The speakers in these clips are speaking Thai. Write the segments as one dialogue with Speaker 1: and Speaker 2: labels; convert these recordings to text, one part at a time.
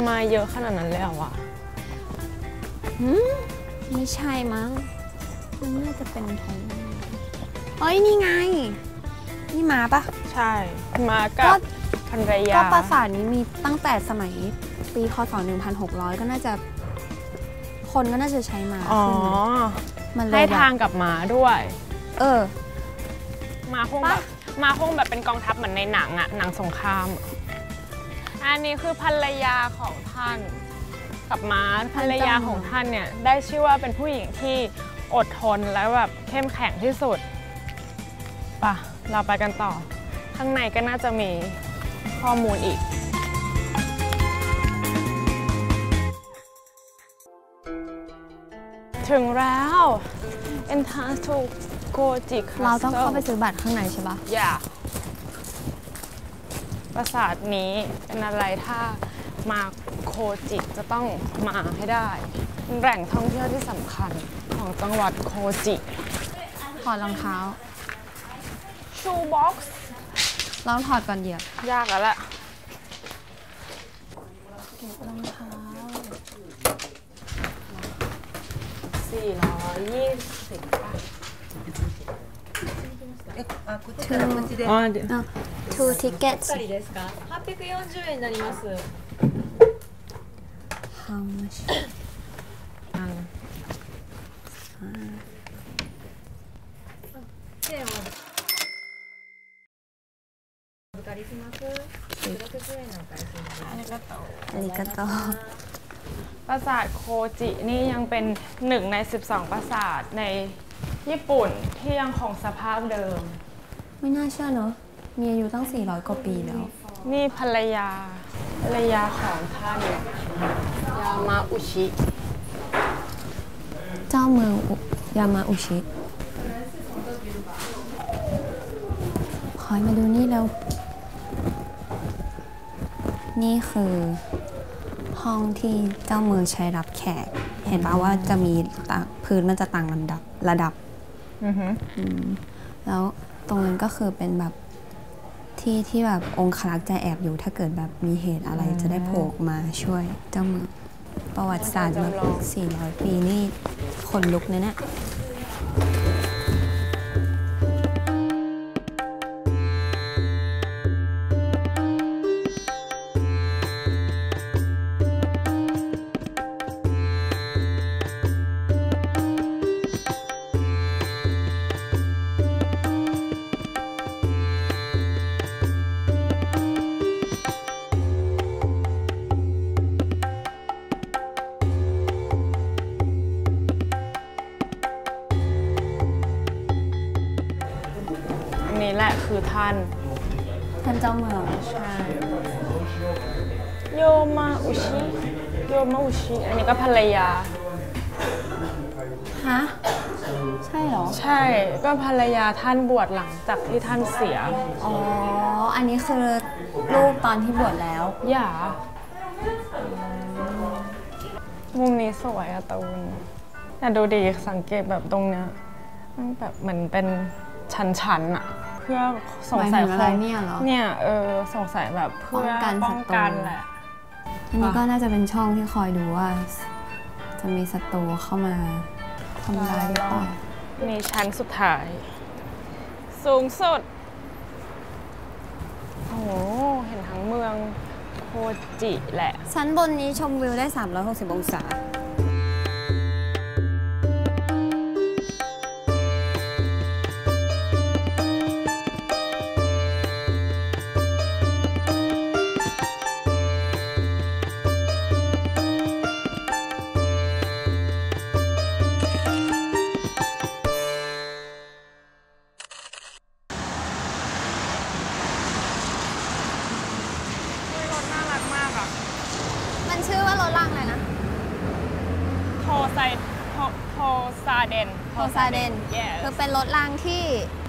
Speaker 1: ใหญ่ใหญ่คนมาเยอะขนาดนั้นเลยเหรอวะ
Speaker 2: หืมไม่ใช่มั้งมันน่าจะเป็นธงเฮ้ยนี่ไง นี่มาปะ
Speaker 1: ใช่ มา
Speaker 2: ก็
Speaker 1: กับภรรยา
Speaker 2: ก็ปราสาทนี้มีตั้งแต่สมัยปีคศ1600 ก็น่าจะ คนก็น่าจะใช้มา
Speaker 1: อ๋อ
Speaker 2: ขึ้นมามันเลย
Speaker 1: ให้
Speaker 2: แบบ
Speaker 1: ทางกับม้าด้วย
Speaker 2: เออ
Speaker 1: มาคงแบบมาคงแบบเป็นกองทัพเหมือนในหนังอะหนังสงครามอะ อันนี้คือภรรยาของท่าน กับม้าภรรยาของท่านเนี่ยได้ชื่อว่าเป็นผู้หญิงที่อดทนและแบบเข้มแข็งที่สุดปะเราไปกันต่อ ข้างในก็น่าจะมีข้อมูลอีกถึงแล้ว Entrance to Goji Castle
Speaker 2: เราต้องเข้าไปซื้อบัตรข้างในใช่ปะ
Speaker 1: อย่า ปราสาทนี้เป็นอะไรถ้ามาโคจิจะต้องมาให้ได้แหล่งท่องเที่ยวที่สำคัญของจังหวัดโคจิ
Speaker 2: ถอดรองเท้า
Speaker 1: ชูบ็อกซ์
Speaker 2: ลองถอดก่อนเหยียบ
Speaker 1: ยากแล้วแหละเก็บ
Speaker 2: รองเท้า
Speaker 1: สี่ร้อยยี่สิบ
Speaker 2: ป่ะ two tickets
Speaker 3: りですか。840円になります。
Speaker 2: how much
Speaker 1: อัน
Speaker 3: チェーンはお預かりします。160円のお返しになります。
Speaker 2: อันนี้ก็โต
Speaker 1: ปราสาทโคจินี่ยังเป็นหนึ่งใน 12 ปราสาทในญี่ปุ่นที่ยังคงสภาพเดิม
Speaker 2: ไม่น่าเชื่อเนอะ มีอายุตั้ง 400 กว่าปีแล้ว
Speaker 1: นี่ภรรยา ภรรยาของท่านยามาอุชิ
Speaker 2: เจ้าเมืองอุยามาอุชิขอให้มาดูนี่แล้ว นี่คือห้องที่เจ้าเมืองใช้รับแขก เห็นปะว่าจะมีต่างพื้นมันจะต่างลำดับระดับ
Speaker 1: อือหือ
Speaker 2: อืมแล้วตรงนั้นก็คือเป็นแบบ ที่ที่แบบองครักษ์จะแอบอยู่ถ้าเกิดแบบมีเหตุอะไรจะได้โผล่ออกมาช่วยเจ้าเมืองประวัติศาสตร์แบบ400 ปีนี่คนลุกนะเนี่ย
Speaker 1: คือท่าน
Speaker 2: ท่านเจ้าเมือง
Speaker 1: ใช่โยมาอุชิโยมาอุชิอันนี้ก็ภรรยา
Speaker 2: ฮะใช่เหรอ
Speaker 1: ใช่ก็ภรรยาท่านบวชหลังจากที่ท่านเสีย
Speaker 2: อ๋อ อันนี้คือลูกตอนที่บวชแล้ว
Speaker 1: อย่า มุมนี้สวยอะตูนแต่ดูดีสังเกตแบบตรงเนี้ยมันแบบเหมือนเป็นชั้นๆอะ เพื่อสงสัย
Speaker 2: หมายถึงอะไรเนี่ยเหรอ
Speaker 1: เนี่ยเออสงสัยแบบเพื่อ
Speaker 2: ป้องกัน
Speaker 1: ป้องกัน
Speaker 2: ศัตรู
Speaker 1: แหละ
Speaker 2: อันนี้ก็น่าจะเป็นช่องที่คอยดูว่า จะมีศัตรูเข้ามาทำร้ายหรือเปล่า
Speaker 1: นี่ชั้นสุดท้าย สูงสุดโอ้โหเห็นทั้งเมืองโคจิแหละ
Speaker 2: ชั้นบนนี้ชมวิวได้ 360 องศา ชื่อว่ารถล่างเลยนะ
Speaker 1: โทไซโทโทซาเดน
Speaker 2: โทซาเดน
Speaker 1: Yes
Speaker 2: คือเป็นรถรางที่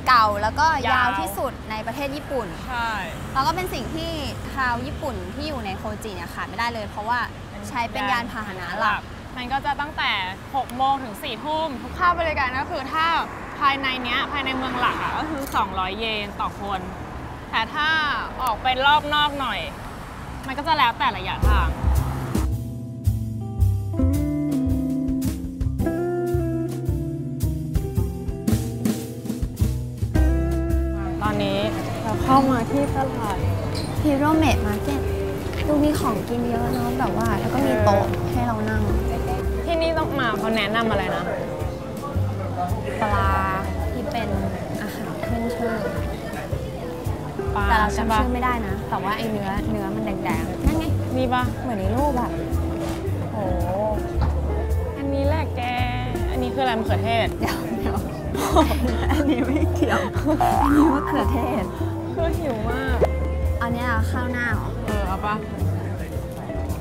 Speaker 2: เก่าแล้วก็ยายา
Speaker 1: วว
Speaker 2: ที่สุดในประเทศญี่ปุ่น
Speaker 1: ใช่
Speaker 2: แล้วก็เป็นสิ่งที่ชาวญี่ปุ่นที่อยู่ในโคจิเนี่ยขาดไม่ได้เลย เพราะว่าใช้เป็นยานพาหนะหลัก
Speaker 1: มันก็จะตั้งแต่ 6 โมงถึง 4 ทุ่ม ทุกค่าบริการก็คือถ้าภายในเนี้ยภายในเมืองหลักอะก็คือ 200 เยนต่อคน แต่ถ้าออกไปรอบนอกหน่อย มันก็จะแล้วแต่ระยะทาง เราเข้ามาที่ตลาด
Speaker 2: ฮีโร่เมดมาร์เก็ตดูมีของกินเยอะเนาะแบบว่า แล้วก็มีโต๊ะให้เรานั่ง
Speaker 1: ที่นี่ต้องมาเขาแนะนำอะไรนะ
Speaker 2: ปลาที่เป็นอาหารขึ้นชื่อ
Speaker 1: ปลา
Speaker 2: แต่เรา
Speaker 1: ใช่
Speaker 2: จำ
Speaker 1: ปะ
Speaker 2: ชื่อไม่ได้นะ แต่ว่าไอ้เนื้อเนื้อมันแดงๆนั่นไง
Speaker 1: นี่ปะ
Speaker 2: เหมือนในรูปอะ
Speaker 1: โอ้อันนี้แหละแก อันนี้คืออะไรมะเขือเทศ
Speaker 2: เดี๋ยวเดี๋ยวอันนี้ไม่เกี่ยว อันนี้มะเขือเทศ
Speaker 1: คือหิวมาก
Speaker 2: อันเนี้ยข้าวหน้าเหรอ
Speaker 1: เออเอาปะ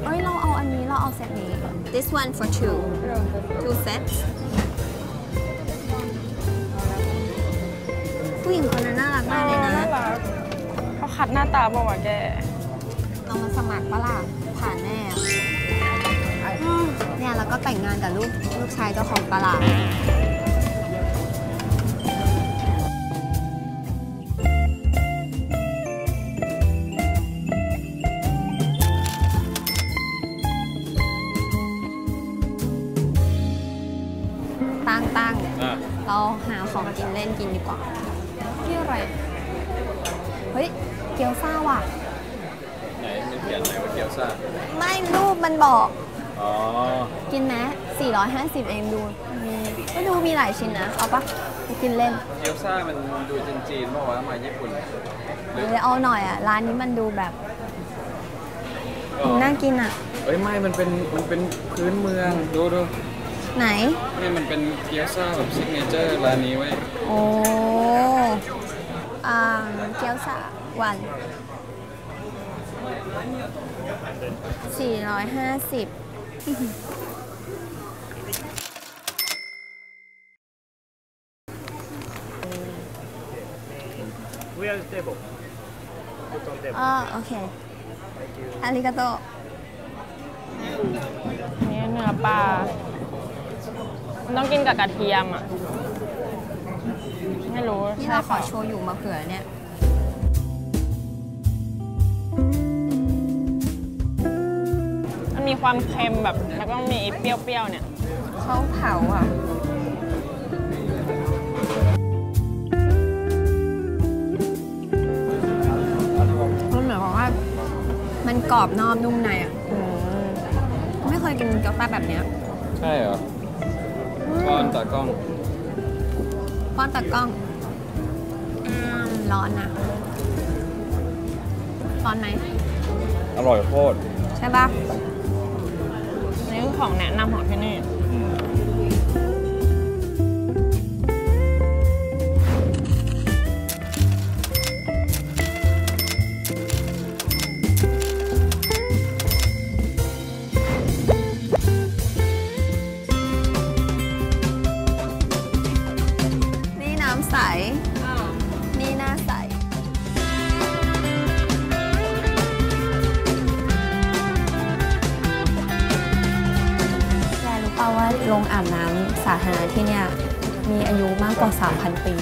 Speaker 2: เอ้ยเราเอาอันนี้เราเอาเซตนี้ this one for two two sets ผู้หญิงคนนั้นน่ารักมากเลยนะ
Speaker 1: น่ารักเขาคัดหน้าตาบอกว่าวะแก
Speaker 2: เรามาสมัครปะล่ะผ่านแน่อะเนี่ยแล้วก็แต่งงานกับลูกลูกชายเจ้าของตลาด เราหาของกินเล่นกินดีกว่าที่อะไร เฮ้ย เกี๊ยวซ่าว่ะ
Speaker 4: ไหนมันเขียนไหนว่าเกี๊ยวซ่า
Speaker 2: ไม่รูปมันบอก
Speaker 4: อ๋อ
Speaker 2: กินไหม450 เองดูมีก็ดูมีหลายชิ้นนะ เอาปะไปกินเล่น
Speaker 4: เกี๊ยวซ่ามันดูจีนๆเพราะว่ามาญี่ปุ่นหรือ
Speaker 2: เดี๋ยวเอาหน่อยอะ ร้านนี้มันดูแบบ
Speaker 4: ก็
Speaker 2: น่ากินอะ
Speaker 4: เอ้ยไม่ มันเป็น มันเป็นพื้นเมือง ดูดู
Speaker 2: ไหน
Speaker 4: นี่มันเป็นเกี๊ยวซ่าแบบซิกเนเจอร์ร้านนี้ไว้ย
Speaker 2: โอ้อ่าเกี๊ยวซ่าวัน450อ๋อโอเคอาริกาโต
Speaker 1: นี่เนื้อปลามัน ต้องกินกับกระเทียมอะ ไม่รู้
Speaker 2: นี่
Speaker 1: ใช่
Speaker 2: เราข
Speaker 1: เป
Speaker 2: อ
Speaker 1: ล่า
Speaker 2: โชยุมาเผื่อเนี่ย
Speaker 1: มันมีความเค็มแบบแล้วก็มีเปรี้ยวๆเนี่ย
Speaker 2: เขาเผาอะ มันเหมือนกับว่า มันกรอบนอกนุ่มในอะ
Speaker 1: อืม
Speaker 2: ไม่เคยกินเกี๊ยวซ่าแบบเนี้ย
Speaker 4: ใช่เหรอ ก้อนตากล้อง
Speaker 2: ป้อนตากล้องอืมร้อนนะร้อนไหม
Speaker 4: อร่อยโคตร
Speaker 2: ใช่ปะ
Speaker 1: อันนี้คือของแนะนำของที่นี่
Speaker 4: อืม
Speaker 2: นี่ ปาว่าโรงอาบน้ำสาธารณะที่เนี่ยมีอายุมากกว่า 3,000 ปี